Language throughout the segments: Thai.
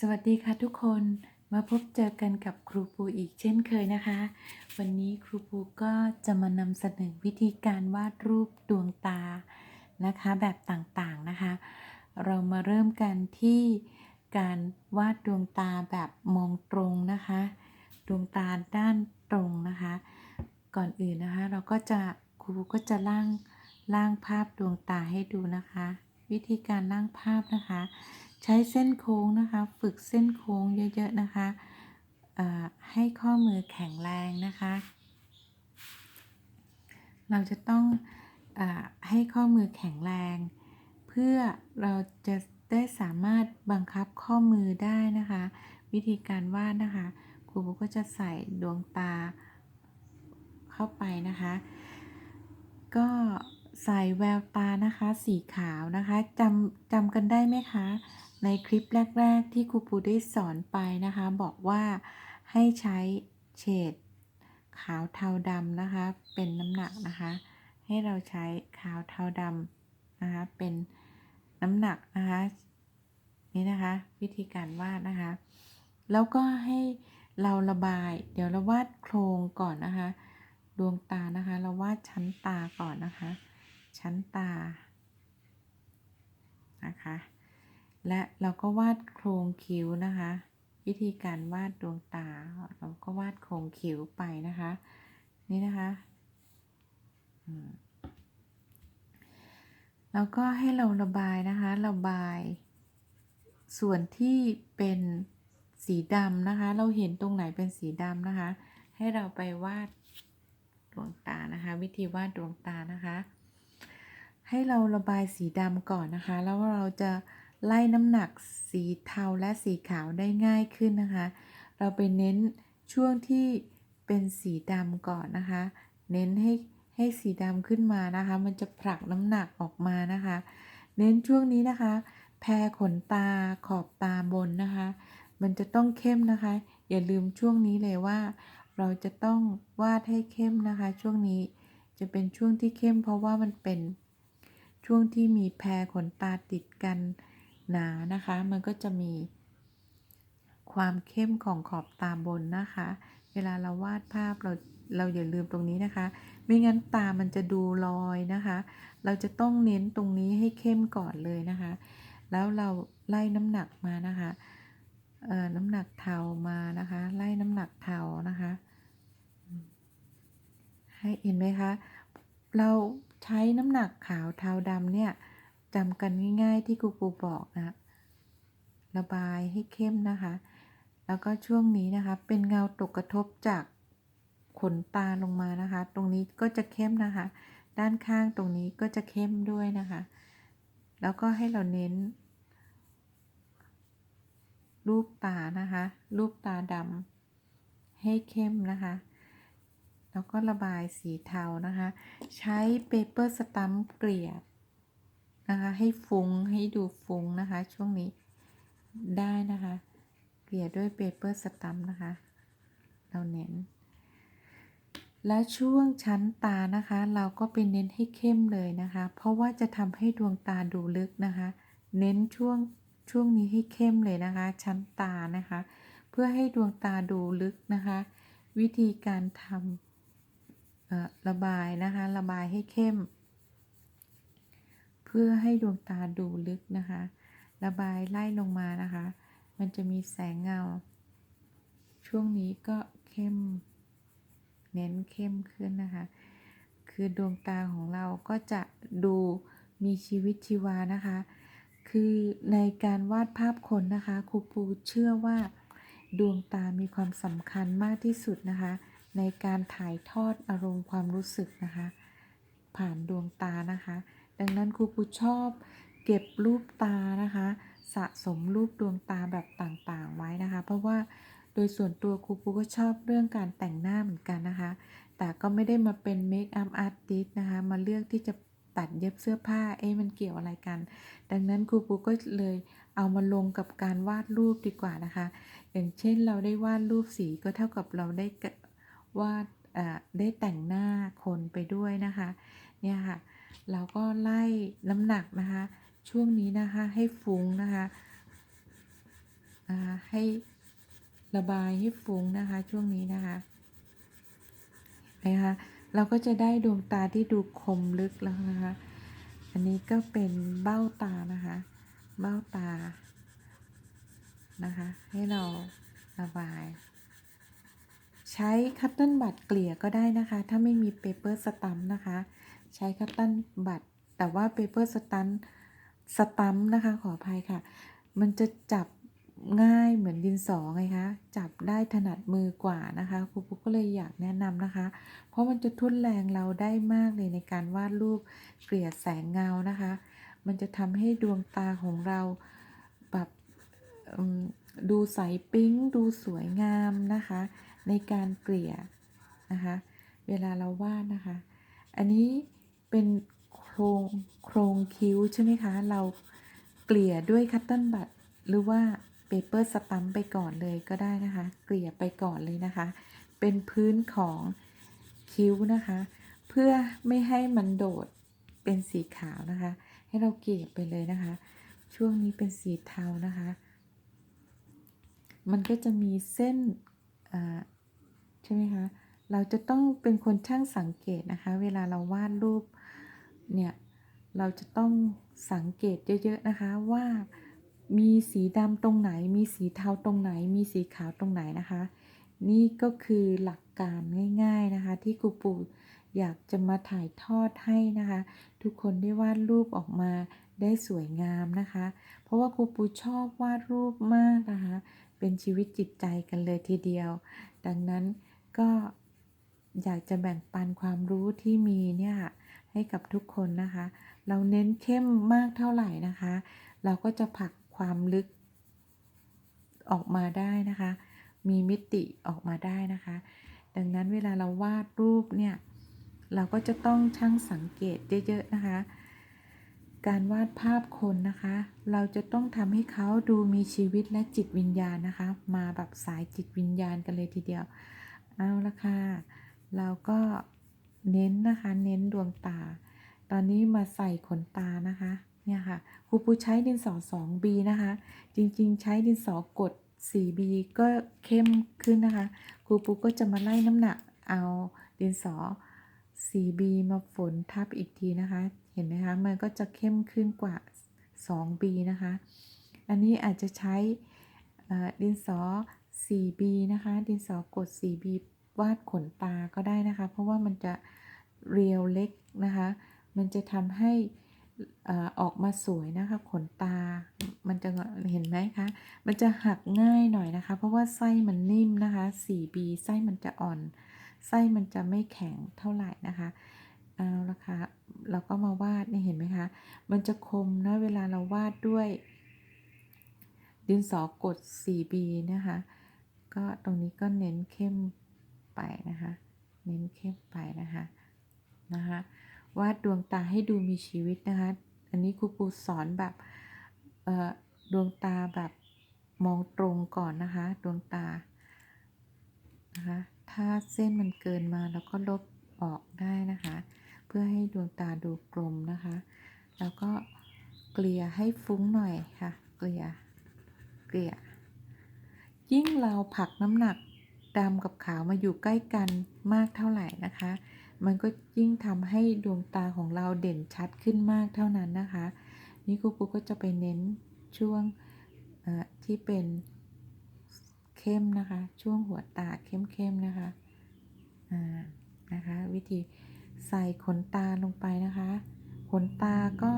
สวัสดีค่ะทุกคนมาพบเจอกันกับครูปูอีกเช่นเคยนะคะ วันนี้ครูปูก็จะมานำเสนอวิธีการวาดรูปดวงตานะคะ แบบต่างๆนะคะ เรามาเริ่มกันที่การวาดดวงตาแบบมองตรงนะคะ ดวงตาด้านตรงนะคะ ก่อนอื่นนะคะ เราก็จะครูปูก็จะล่างล่างภาพดวงตาให้ดูนะคะ วิธีการล่างภาพนะคะ ใช้เส้นโค้งนะคะ ฝึกเส้นโค้งเยอะ ๆ นะคะให้ข้อมือแข็งแรงนะคะ เราจะต้องอให้ข้อมือแข็งแรง เพื่อเราจะได้สามารถบังคับข้อมือได้นะคะ วิธีการวาดนะคะครูก็จะใส่ดวงตาเข้าไปนะคะ ก็ ใส่แววตานะคะ สีขาวนะคะจำจำกันได้ไหมคะ ในคลิปแรก ๆ ที่ครูปูได้สอนไปนะคะ บอกว่าให้ใช้เฉดขาวเทาดำนะคะ เป็นน้ำหนักนะคะ ให้เราใช้ขาวเทาดำนะคะ เป็นน้ำหนักนะคะ นี่นะคะ วิธีการวาดนะคะ แล้วก็ให้เราระบาย เดี๋ยวเราวาดโครงก่อนนะคะ ดวงตานะคะ เราวาดชั้นตาก่อนนะคะ ชั้นตานะคะ และเราก็วาดโครงคิ้วนะคะ วิธีการวาดดวงตา เราก็วาดโครงคิ้วไปนะคะ นี่นะคะแล้วก็ให้เราระบายนะคะ ระบาย ส่วนที่เป็นสีดำนะคะ เราเห็นตรงไหนเป็นสีดำนะคะ ให้เราไปวาดดวงตานะคะ วิธีวาดดวงตานะคะ ให้เราระบายสีดำก่อนนะคะ แล้วเราจะไล่น้ำหนักสีเทาและสีขาวได้ง่ายขึ้นนะคะ เราไปเน้นช่วงที่เป็นสีดำก่อนนะคะ เน้นให้ให้สีดำขึ้นมานะคะ มันจะผลักน้ำหนักออกมานะคะ เน้นช่วงนี้นะคะ แพรขนตาขอบตาบนนะคะ มันจะต้องเข้มนะคะ อย่าลืมช่วงนี้เลยว่า เราจะต้องวาดให้เข้มนะคะ ช่วงนี้จะเป็นช่วงที่เข้มเพราะว่ามันเป็น ช่วงที่มีแพรขนตาติดกันหนานะคะ มันก็จะมี ความเข้มของขอบตาบนนะคะ เวลาเราวาดภาพเราเราอย่าลืมตรงนี้นะคะ ไม่งั้นตามันจะดูลอยนะคะ เราจะต้องเน้นตรงนี้ให้เข้มก่อนเลยนะคะ แล้วเราไล่น้ำหนักมานะคะน้ำหนักเทามานะคะ ไล่น้ำหนักเทานะคะ ให้เห็นไหมคะ เรา ใช้น้ำหนักขาวเทาดำเนี่ยจำกันง่ายๆที่ครูปูบอกนะระบายให้เข้มนะคะ แล้วก็ช่วงนี้นะคะ เป็นเงาตกกระทบจากขนตาลงมานะคะ ตรงนี้ก็จะเข้มนะคะ ด้านข้างตรงนี้ก็จะเข้มด้วยนะคะ แล้วก็ให้เราเน้น รูปตานะคะ รูปตาดำให้เข้มนะคะ แล้วก็ระบายสีเทานะคะ ใช้เปเปอร์สตัมป์เกลี่ยนะคะให้ฟุ้งให้ดูฟุ้งนะคะ ช่วงนี้ได้นะคะ เกลี่ยด้วยเปเปอร์สตัมป์นะคะ เราเน้น และช่วงชั้นตานะคะ เราก็ไปเน้นให้เข้มเลยนะคะ เพราะว่าจะทำให้ดวงตาดูลึกนะคะ เน้นช่วงช่วงนี้ให้เข้มเลยนะคะ ชั้นตานะคะ เพื่อให้ดวงตาดูลึกนะคะ วิธีการทำ ระบายนะคะ ระบายให้เข้ม เพื่อให้ดวงตาดูลึกนะคะ ระบายไล่ลงมานะคะ มันจะมีแสงเงา ช่วงนี้ก็เข้ม เน้นเข้มขึ้นนะคะ คือดวงตาของเราก็จะดูมีชีวิตชีวานะคะ คือในการวาดภาพคนนะคะครูปูเชื่อว่า ดวงตามีความสำคัญมากที่สุดนะคะ ในการถ่ายทอดอารมณ์ความรู้สึกนะคะ ผ่านดวงตานะคะ ดังนั้นครูปูชอบเก็บรูปตานะคะ สะสมรูปดวงตาแบบต่างๆ ไว้นะคะ เพราะว่าโดยส่วนตัวครูปูก็ชอบเรื่องการแต่งหน้าเหมือนกันนะคะ แต่ก็ไม่ได้มาเป็นเมคอัพอาร์ติสนะคะ มาเลือกที่จะตัดเย็บเสื้อผ้า เอ๊ะมันเกี่ยวอะไรกัน ดังนั้นครูปูก็เลยเอามาลงกับการวาดรูปดีกว่านะคะ อย่างเช่นเราได้วาดรูปสีก็เท่ากับเราได้ วาดเอ่อได้แต่งหน้าคนไปด้วยนะคะเนี่ยค่ะเราก็ไล่น้ำหนักนะคะ ช่วงนี้นะคะให้ฟุ้งนะคะนะคะให้ระบายให้ฟุ้งนะคะช่วงนี้นะคะนะคะเราก็จะได้ดวงตาที่ดูคมลึกแล้วนะคะ อันนี้ก็เป็นเบ้าตานะคะ เบ้าตานะคะ ให้เราระบาย ใช้คัตเติ้ลบัตเกลี่ยก็ได้นะคะ ถ้าไม่มีเปเปอร์สตัมนะคะ ใช้คัตเติ้ลบัตแต่ว่าเปเปอร์สตันสตัมนะคะ ขออภัยค่ะ มันจะจับง่ายเหมือนดินสอไงคะ จับได้ถนัดมือกว่านะคะครูปุ๊กก็เลยอยากแนะนำนะคะ เพราะมันจะทุ่นแรงเราได้มากเลยในการวาดรูปเกลี่ยแสงเงานะคะ มันจะทำให้ดวงตาของเราแบบดูใสปิ๊ง ดูสวยงามนะคะ ในการเกลี่ยนะคะ เวลาเราวาดนะคะ อันนี้เป็นโครงโครงคิ้วใช่ไหมคะ เราเกลี่ยด้วยคัตเติ้ลบัตหรือว่าเปเปอร์สตัมไปก่อนเลยก็ได้นะคะ เกลี่ยไปก่อนเลยนะคะ เป็นพื้นของคิ้วนะคะ เพื่อไม่ให้มันโดดเป็นสีขาวนะคะ ให้เราเกลี่ยไปเลยนะคะ ช่วงนี้เป็นสีเทานะคะ มันก็จะมีเส้นอ่า ใช่ไหมคะ เราจะต้องเป็นคนช่างสังเกตนะคะ เวลาเราวาดรูปเนี่ยเราจะต้องสังเกตเยอะๆนะคะว่ามีสีดำตรงไหน มีสีเทาตรงไหน มีสีขาวตรงไหนนะคะ นี่ก็คือหลักการง่าย ๆนะคะ ที่ครูปูอยากจะมาถ่ายทอดให้นะคะ ทุกคนได้วาดรูปออกมาได้สวยงามนะคะ เพราะว่าครูปูชอบวาดรูปมากนะคะ เป็นชีวิตจิตใจกันเลยทีเดียว ดังนั้น ก็อยากจะแบ่งปันความรู้ที่มีเนี่ยให้กับทุกคนนะคะ เราเน้นเข้มมากเท่าไหร่นะคะ เราก็จะผลักความลึกออกมาได้นะคะ มีมิติออกมาได้นะคะ ดังนั้นเวลาเราวาดรูปเนี่ย เราก็จะต้องช่างสังเกตเยอะๆนะคะ การวาดภาพคนนะคะ เราจะต้องทำให้เขาดูมีชีวิตและจิตวิญญาณนะคะ มาแบบสายจิตวิญญาณกันเลยทีเดียว เอาละค่ะเราก็เน้นนะคะเน้นดวงตา ตอนนี้มาใส่ขนตานะคะเนี่ยค่ะครูปูใช้ดินสอ 2B นะคะ จริงๆ ใช้ดินสอกด 4B ก็เข้มขึ้นนะคะครูปูก็จะมาไล่น้ำหนักเอาดินสอ 4B มาฝนทับอีกทีนะคะ เห็นไหมคะ มันก็จะเข้มขึ้นกว่า 2B นะคะ อันนี้อาจจะใช้ดินสอ 4B นะคะ ดินสอกด 4B วาดขนตาก็ได้นะคะ เพราะว่ามันจะเรียวเล็กนะคะ มันจะทำให้ออกมาสวยนะคะ ขนตา มันจะเห็นไหมคะ มันจะหักง่ายหน่อยนะคะ เพราะว่าไส้มันนิ่มนะคะ 4B ไส้มันจะอ่อน ไส้มันจะไม่แข็งเท่าไหร่นะคะเอาละค่ะเราก็มาวาดนี่เห็นไหมคะ มันจะคมนะเวลาเราวาดด้วย ดินสอกด 4B นะคะ ก็ตรงนี้ก็เน้นเข้มไปนะคะ เน้นเข้มไปนะคะนะคะวาดดวงตาให้ดูมีชีวิตนะคะ อันนี้ครูปูสอนแบบดวงตาแบบมองตรงก่อนนะคะ ดวงตานะคะถ้าเส้นมันเกินมาเราก็ลบออกได้นะคะ เพื่อให้ดวงตาดูกลมนะคะ แล้วก็เกลี่ยให้ฟุ้งหน่อยค่ะ เกลี่ยเกลี่ย ยิ่งเราผลักน้ำหนักดำกับขาวมาอยู่ใกล้กันมากเท่าไหร่นะคะ มันก็ยิ่งทำให้ดวงตาของเราเด่นชัดขึ้นมากเท่านั้นนะคะ นี่ครูปูก็จะไปเน้นช่วงที่เป็นเข้มนะคะ ช่วงหัวตาเข้มๆนะคะนะคะ วิธีใส่ขนตาลงไปนะคะ ขนตาก็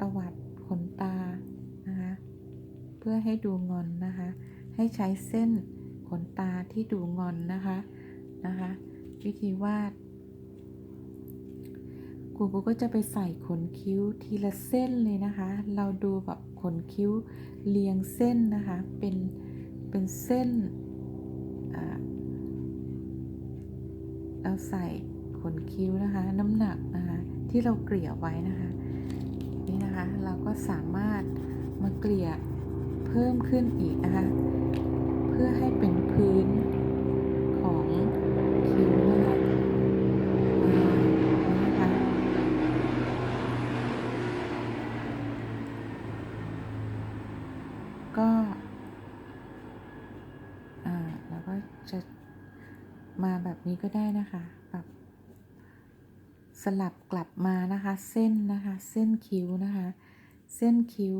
ตวัดขนตานะคะ เพื่อให้ดูงอนนะคะ ให้ใช้เส้นขนตาที่ดูงอนนะคะนะคะ วิธีวาดครูปูก็จะไปใส่ขนคิ้วทีละเส้นเลยนะคะ เราดูแบบขนคิ้วเรียงเส้นนะคะ เป็น เป็นเส้น เราใส่ขนคิ้วนะคะ น้ำหนักนะคะ ที่เราเกลี่ยไว้นะคะ นี่นะคะ เราก็สามารถมาเกลี่ย เพิ่มขึ้นอีกนะคะ เพื่อให้เป็นพื้นของคิ้วนะคะอ่านี่นะคะก็จะมาแบบนี้ก็ได้นะคะแบบสลับกลับมานะคะ เส้นนะคะ เส้นคิ้วนะคะ เส้นคิ้ว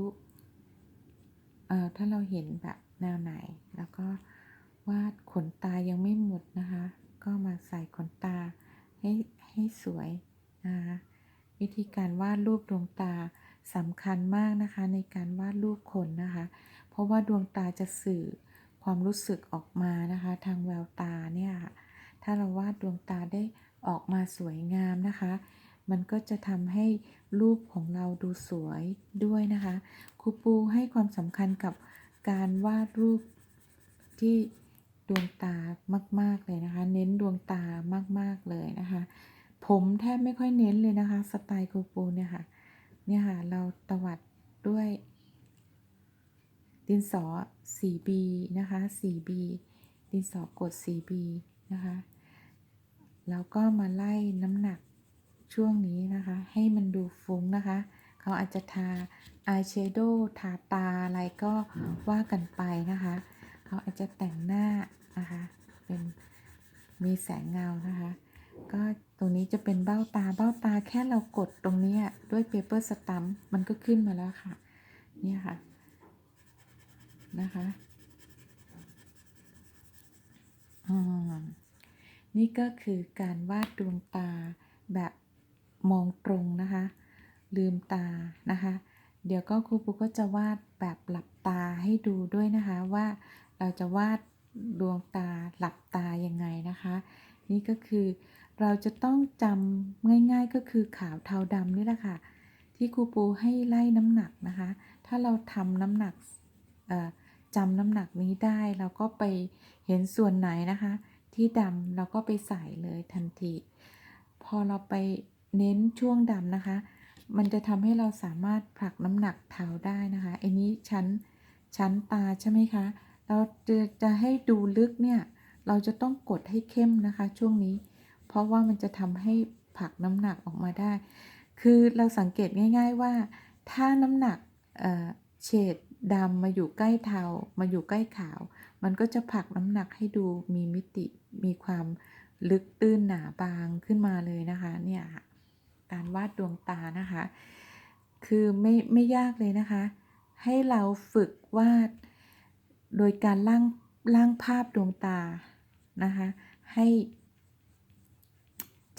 ถ้าเราเห็นแบบแนวไหน แล้วก็วาดขนตายังไม่หมดนะคะ ก็มาใส่ขนตาให้ให้สวยนะคะวิธีการวาดรูปดวงตาสำคัญมากนะคะ ในการวาดรูปคนนะคะ เพราะว่าดวงตาจะสื่อความรู้สึกออกมานะคะ ทางแววตาเนี่ยถ้าเราวาดดวงตาได้ออกมาสวยงามนะคะ มันก็จะทำให้รูปของเราดูสวยด้วยนะคะครูปูให้ความสำคัญกับการวาดรูปที่ดวงตามาก ๆ เลยนะคะ เน้นดวงตามาก ๆ เลยนะคะ ผมแทบไม่ค่อยเน้นเลยนะคะ สไตล์ครูปูเนี่ยค่ะเนี่ยค่ะ เราตวัดด้วย ดินสอ 4B นะคะ 4B ดินสอกด 4B นะคะ แล้วก็มาไล่น้ำหนัก ช่วงนี้นะคะ ให้มันดูฟุ้งนะคะ เขาอาจจะทาอายแชโดว์ทาตาอะไรก็ว่ากันไปนะคะ เขาอาจจะแต่งหน้านะคะ เป็นมีแสงเงานะคะ ก็ตรงนี้จะเป็นเบ้าตาเบ้าตาแค่เรากดตรงนี้ด้วยเปเปอร์สตัมมันก็ขึ้นมาแล้วค่ะ เนี่ยค่ะนะคะอืมนี่ก็คือการวาดดวงตาแบบ มองตรงนะคะ ลืมตานะคะ เดี๋ยวก็ครูปูก็จะวาดแบบหลับตาให้ดูด้วยนะคะว่าเราจะวาดดวงตาหลับตายังไงนะคะ นี่ก็คือเราจะต้องจำง่าย ๆก็คือขาวเทาดำนี่แหละค่ะ ที่ครูปูให้ไล่น้ำหนักนะคะ ถ้าเราทำน้ำหนักจำน้ำหนักนี้ได้เราก็ไปเห็นส่วนไหนนะคะ ที่ดำเราก็ไปใส่เลยทันที พอเราไป เน้นช่วงดำนะคะ มันจะทำให้เราสามารถผลักน้ำหนักเท้าได้นะคะไอ้นี้ชั้นชั้นตาใช่ไหมคะ เราจะจะให้ดูลึกเนี่ย เราจะต้องกดให้เข้มนะคะช่วงนี้ เพราะว่ามันจะทำให้ผลักน้ำหนักออกมาได้ คือเราสังเกตง่าย ๆว่า ถ้าน้ำหนักเเฉดดำมาอยู่ใกล้เทามาอยู่ใกล้ขาว มันก็จะผลักน้ำหนักให้ดูมีมิติมีความลึกตื้นหนาบางขึ้นมาเลยนะคะเนี่ยค่ะ การวาดดวงตานะคะ คือไม่ไม่ยากเลยนะคะ ให้เราฝึกวาด โดยการร่างร่างภาพดวงตานะคะ ให้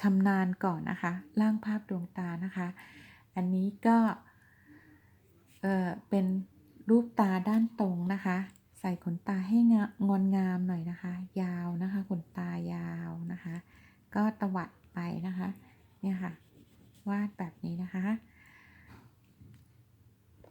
ชำนาญก่อนนะคะร่างภาพดวงตานะคะ อันนี้ก็เออเป็นรูปตาด้านตรงนะคะ ใส่ขนตาให้งงอนงามหน่อยนะคะ ยาวนะคะขนตายาวนะคะ ก็ตวัดไปนะคะเนี่ยค่ะ วาดแบบนี้นะคะ